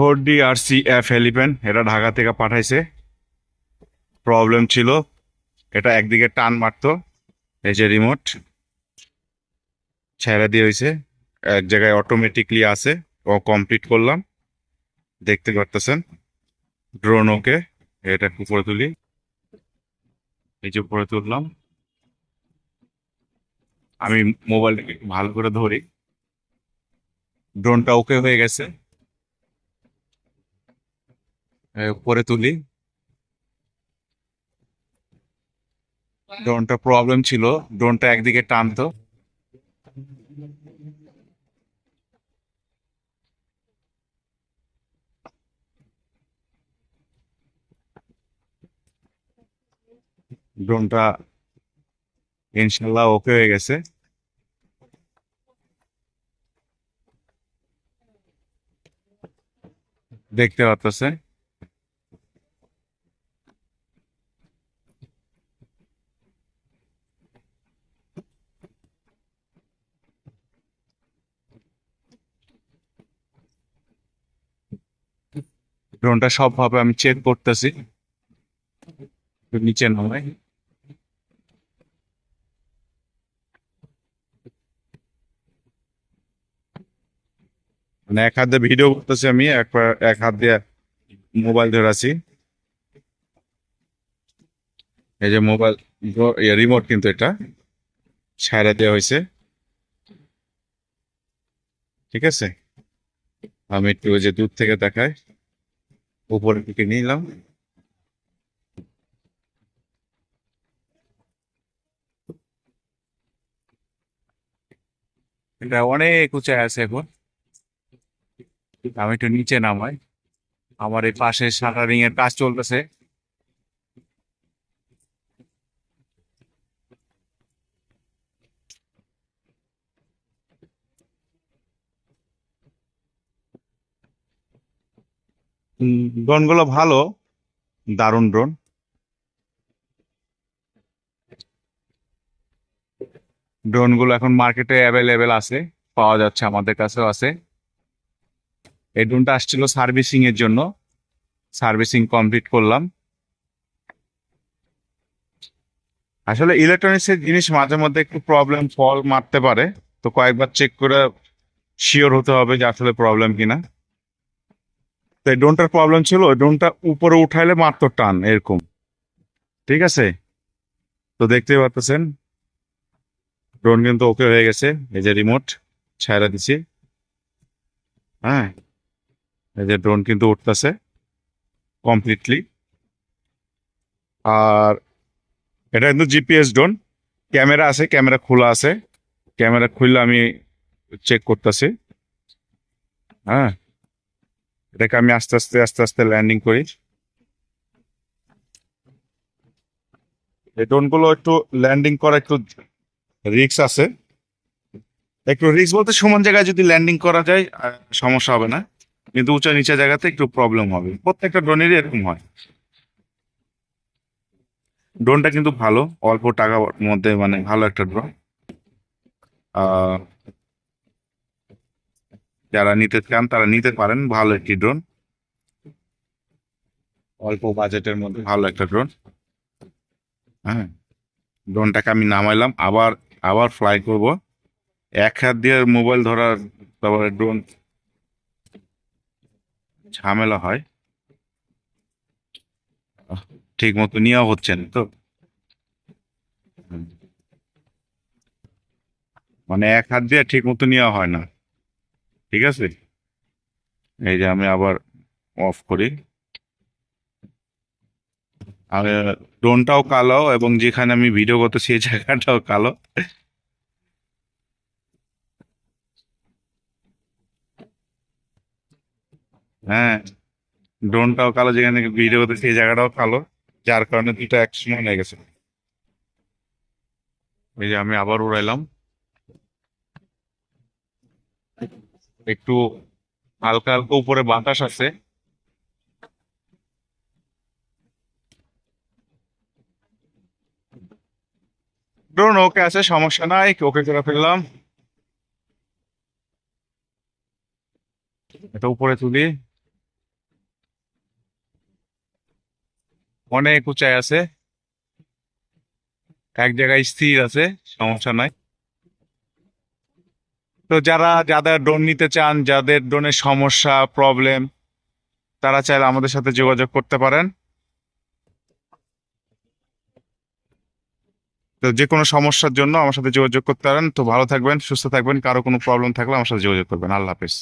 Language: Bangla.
Four D R C F হেলিপ্যান এটা ঢাকা থেকে পাঠাইছে। প্রবলেম ছিল, এটা একদিকে টান মারতো, এই যে রিমোট ছেড়ে দিয়ে হয়েছে এক জায়গায় অটোমেটিকলি আছে, ও কমপ্লিট করলাম, দেখতে পারতেছেন। ড্রোন ওকে, এটা উপরে তুলি। এই যে উপরে তুললাম। আমি মোবাইলটাকে ভালো করে ধরি। ড্রোনটা ওকে হয়ে গেছে। উপরে তুলি। ড্রোনটা প্রবলেম ছিল। ড্রোনটা একদিকে টানতো। ড্রোনটা ইনশাল্লাহ ওকে হয়ে গেছে। দেখতে পাচ্ছেন ড্রোনটা সবভাবে আমি চেক করতেছি। নিচে নামাই। মানে এক হাত দিয়ে ভিডিও করতেছি আমি, এক পা- এক হাত দিয়ে মোবাইল ধরে আছি এই যে মোবাইল রিমোট কিন্তু এটা ছাড়া দেওয়া হয়েছে। ঠিক আছে? আমি একটু যে দূর থেকে দেখাই। উপরের দিকে নিলাম। এটা অনেক উঁচায় আছে এখন। আমি একটু নিচে নামাই। আমার এই পাশে শাটারিং এর কাজ চলতেছে। ড্রোনগুলো ভালো। দারুণ ড্রোন। ড্রোনগুলো এখন মার্কেটে অ্যাভেলেবেল আছে, পাওয়া যাচ্ছে, আমাদের কাছেও আছে। এই ড্রোনটা আসছিল সার্ভিসিং এর জন্য। সার্ভিসিং কমপ্লিট করলাম। আসলে ইলেকট্রনিক্স এর জিনিস মাঝে মধ্যে একটু প্রবলেম, ফল মারতে পারে। তো কয়েকবার চেক করে শিওর হতে হবে যে আসলে প্রবলেম কিনা। তো এই ড্রোনটার প্রবলেম ছিল, ওই ড্রোনটা উপরে উঠাইলে মাত্র টান, এরকম। ঠিক আছে? তো দেখতেই পাচ্ছেন ড্রোন কিন্তু ওকে হয়ে গেছে, এই যে রিমোট ছায়রা দিছি। হ্যাঁ? এই যে ড্রোন কিন্তু উঠতেছে কমপ্লিটলি আর এটা কিন্তু জিপিএস ড্রোন ক্যামেরা আছে, ক্যামেরা খোলা আছে। ক্যামেরা খুললে আমি চেক করতেছি। হ্যাঁ? এটাকে আমি আস্তে আস্তে আস্তে আস্তে ল্যান্ডিং করি। এই ড্রোনগুলো একটু ল্যান্ডিং করা একটু রিক্স আছে। একটু রিক্স বলতে সমান জায়গায় যদি ল্যান্ডিং করা যায় সমস্যা হবে না। কিন্তু উঁচা নিচা জায়গাতে একটু প্রবলেম হবে। প্রত্যেকটা ড্রোনেরই এরকম হয়। ড্রোনটা কিন্তু ভালো, অল্প টাকার মধ্যে মানে ভালো একটা ড্রোন যারা নিতে চান তারা নিতে পারেন। ভালো একটি ড্রোন অল্প বাজেটের মধ্যে। ভালো একটা ড্রোন হ্যাঁ। ড্রোনটাকে আমি নামাইলাম। আবার আবার ফ্লাই করব। এক হাত দিয়ে মোবাইল ধরার তারপরে ড্রোন ঝামেলা হয়। ঠিক মতো নেওয়া হচ্ছে না তো। মানে এক হাত দিয়ে ঠিক মতো নেওয়া হয় না। ঠিক আছে? এই যে আমি আবার অফ করি। আর ড্রোনটাও কালো এবং যেখানে আমি ভিডিও করতে সেই জায়গাটাও কালো। হ্যাঁ ড্রোনটাও কালো, যেখানে ভিডিও করতে সেই জায়গাটাও কালো, যার কারণে দুটো এক সমান হয়ে গেছে। এই যে আমি আবার উড়াইলাম। একটু হালকা হালকা উপরে বাতাস আছে। ড্রোন ওকে আছে, সমস্যা নাই, ওকে করে ফেললাম। এটা উপরে তুলি। অনেক উঁচাই আছে। এক জায়গায় স্থির আছে, সমস্যা নাই। তো যারা, যাদের ড্রোন নিতে চান, যাদের ড্রোনের সমস্যা প্রবলেম তারা চাইলে আমাদের সাথে যোগাযোগ করতে পারেন। তো যে কোনো সমস্যার জন্য আমার সাথে যোগাযোগ করতে পারেন। তো ভালো থাকবেন, সুস্থ থাকবেন, কারও কোনো প্রবলেম থাকলে আমার সাথে যোগাযোগ করবেন। আল্লাহ হাফিজ।